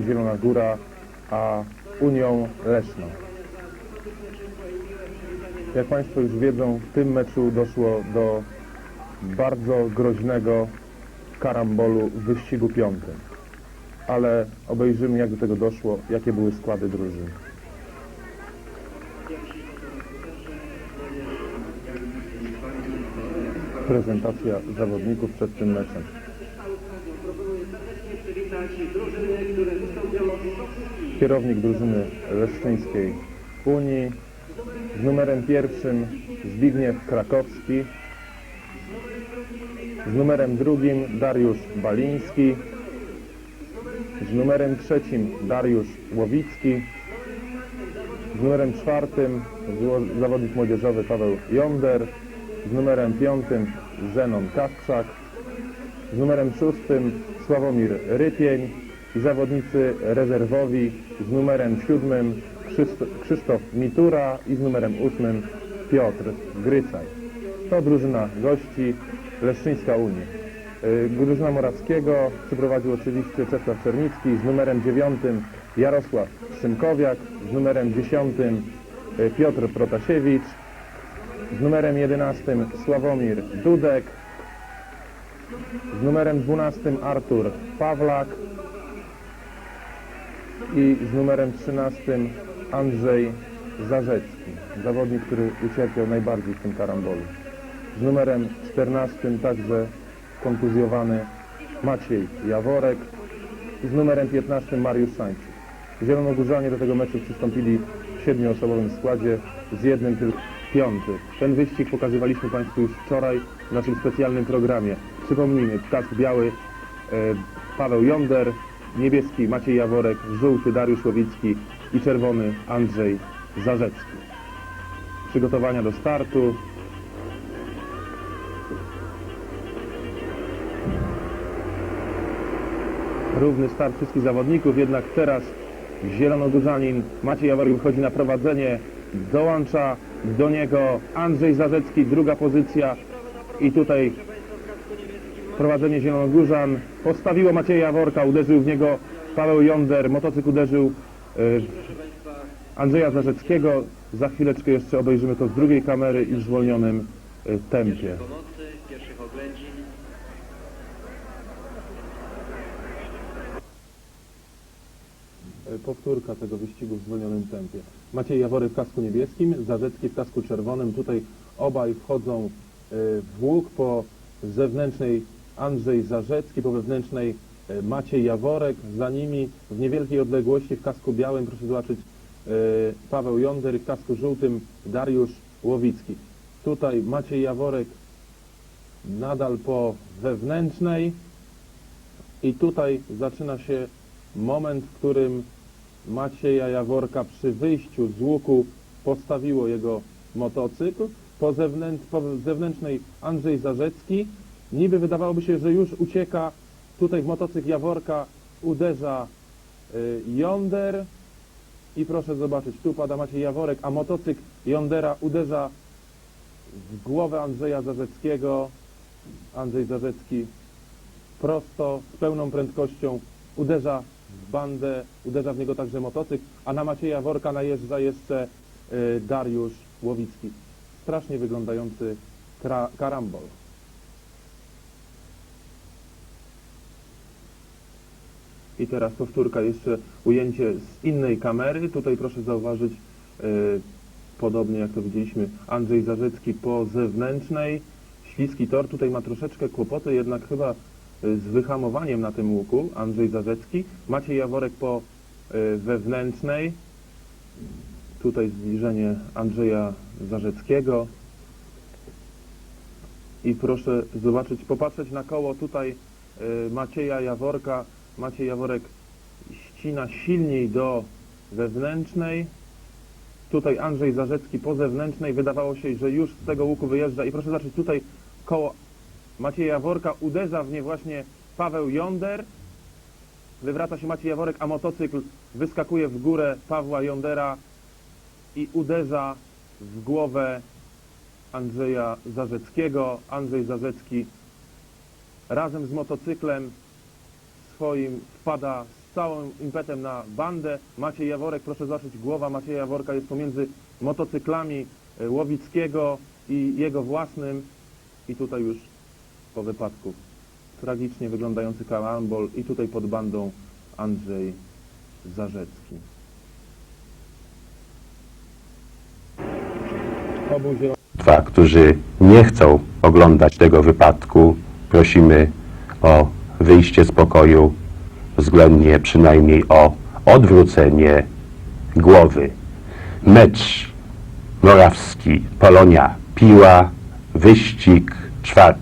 Zielona Góra, a Unią Leszno. Jak Państwo już wiedzą, w tym meczu doszło do bardzo groźnego karambolu w wyścigu piątym. Ale obejrzymy, jak do tego doszło, jakie były składy drużyn. Prezentacja zawodników przed tym meczem. Kierownik drużyny leszczyńskiej Unii z numerem pierwszym Zbigniew Krakowski, z numerem drugim Dariusz Baliński, z numerem trzecim Dariusz Łowicki, z numerem czwartym zawodnik młodzieżowy Paweł Jonder, z numerem piątym Zenon Kawczak, z numerem szóstym Sławomir Rypień i zawodnicy rezerwowi z numerem siódmym Krzysztof, Mitura i z numerem ósmym Piotr Grycaj. To drużyna gości Leszczyńska Unii. Y, Drużyna Morawskiego przyprowadził oczywiście Czesław Czernicki z numerem dziewiątym Jarosław Szymkowiak, z numerem dziesiątym y, Piotr Protasiewicz, z numerem 11 Sławomir Dudek, z numerem 12 Artur Pawlak i z numerem 13 Andrzej Zarzecki, zawodnik, który ucierpiał najbardziej w tym karambolu. Z numerem 14 także kontuzjowany Maciej Jaworek i z numerem 15 Mariusz Sańczyk. Zielonogórzanie do tego meczu przystąpili w siedmioosobowym składzie z jednym tylko piąty. Ten wyścig pokazywaliśmy Państwu już wczoraj w naszym specjalnym programie. Przypomnijmy, kask biały e, Paweł Jonder, niebieski Maciej Jaworek, żółty Dariusz Łowicki i czerwony Andrzej Zarzecki. Przygotowania do startu. Równy start wszystkich zawodników, jednak teraz zielonogórzanin Maciej Jaworek wychodzi na prowadzenie, dołącza do niego Andrzej Zarzecki, druga pozycja i tutaj prowadzenie zielonogórzan postawiło Macieja Jaworka, uderzył w niego Paweł Jonder, motocykl uderzył e, Andrzeja Zarzeckiego. Za chwileczkę jeszcze obejrzymy to z drugiej kamery i w zwolnionym e, tempie. Powtórka tego wyścigu w zwolnionym tempie. Maciej Jaworek w kasku niebieskim, Zarzecki w kasku czerwonym. Tutaj obaj wchodzą e, w łuk po zewnętrznej Andrzej Zarzecki, po wewnętrznej e, Maciej Jaworek. Za nimi w niewielkiej odległości w kasku białym, proszę zobaczyć, e, Paweł Jonder, w kasku żółtym Dariusz Łowicki. Tutaj Maciej Jaworek nadal po wewnętrznej i tutaj zaczyna się moment, w którym Macieja Jaworka przy wyjściu z łuku postawiło jego motocykl. Po, zewnętrz, po zewnętrznej Andrzej Zarzecki. Niby wydawałoby się, że już ucieka. Tutaj w motocykl Jaworka uderza y, Jonder. I proszę zobaczyć, tu pada Maciej Jaworek, a motocykl Jondera uderza w głowę Andrzeja Zarzeckiego. Andrzej Zarzecki prosto, z pełną prędkością uderza w bandę, uderza w niego także motocykl, a na Macieja Worka najeżdża jeszcze y, Dariusz Łowicki. Strasznie wyglądający karambol. I teraz powtórka, jeszcze ujęcie z innej kamery. Tutaj proszę zauważyć, y, podobnie jak to widzieliśmy, Andrzej Zarzecki po zewnętrznej. Śliski tor tutaj ma troszeczkę kłopoty, jednak chyba z wyhamowaniem na tym łuku. Andrzej Zarzecki. Maciej Jaworek po y, wewnętrznej. Tutaj zbliżenie Andrzeja Zarzeckiego. I proszę zobaczyć, popatrzeć na koło tutaj y, Macieja Jaworka. Maciej Jaworek ścina silniej do wewnętrznej. Tutaj Andrzej Zarzecki po zewnętrznej. Wydawało się, że już z tego łuku wyjeżdża. I proszę zobaczyć, tutaj koło Macieja Jaworka uderza w nie właśnie Paweł Jonder. Wywraca się Maciej Jaworek, a motocykl wyskakuje w górę Pawła Jondera i uderza w głowę Andrzeja Zarzeckiego. Andrzej Zarzecki razem z motocyklem swoim wpada z całym impetem na bandę. Maciej Jaworek, proszę zobaczyć, głowa Macieja Jaworka jest pomiędzy motocyklami e, Łowickiego i jego własnym. I tutaj już po wypadku tragicznie wyglądający karambol i tutaj pod bandą Andrzej Zarzecki. Dwa, którzy nie chcą oglądać tego wypadku, prosimy o wyjście z pokoju, względnie przynajmniej o odwrócenie głowy. Mecz Morawski, Polonia, Piła, wyścig czwarty.